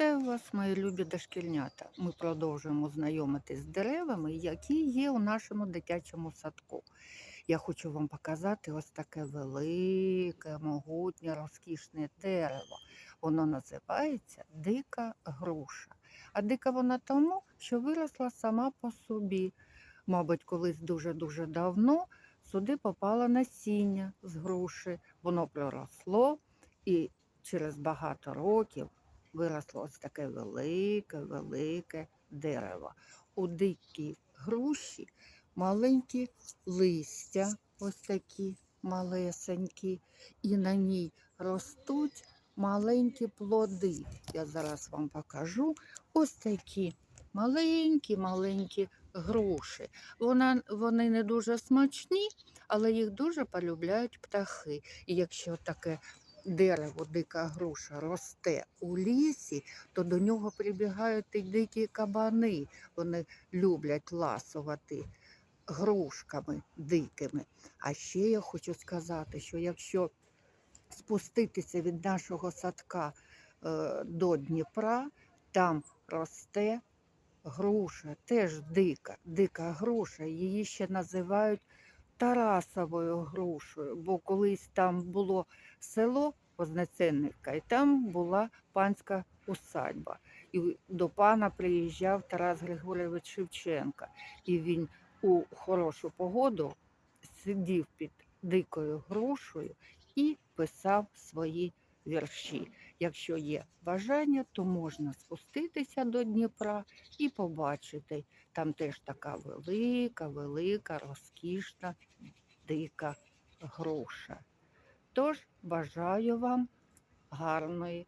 Вітаю вас, мої любі дошкільнята. Ми продовжуємо знайомитись з деревами, які є у нашому дитячому садку. Я хочу вам показати ось таке велике, могутнє, розкішне дерево. Воно називається дика груша. А дика вона тому, що виросла сама по собі. Мабуть, колись дуже-дуже давно сюди попало насіння з груші. Воно проросло і через багато років виросло ось таке велике, велике дерево. У дикій груші маленькі листя, ось такі малесенькі, і на ній ростуть маленькі плоди. Я зараз вам покажу ось такі маленькі-маленькі груші. Вона, вони не дуже смачні, але їх дуже полюбляють птахи. І якщо таке дерево, дика груша росте у лісі, то до нього прибігають і дикі кабани. Вони люблять ласувати грушками дикими. А ще я хочу сказати, що якщо спуститися від нашого садка е, до Дніпра, там росте груша, теж дика, дика груша. Її ще називають Тарасовою грушею, бо колись там було село Вознесенівка, і там була панська усадьба. І до пана приїжджав Тарас Григорович Шевченка, і він у хорошу погоду сидів під дикою грушею і писав свої вірші. Якщо є бажання, то можна спуститися до Дніпра і побачити. Там теж така велика, велика, розкішна, дика груша. Тож бажаю вам гарної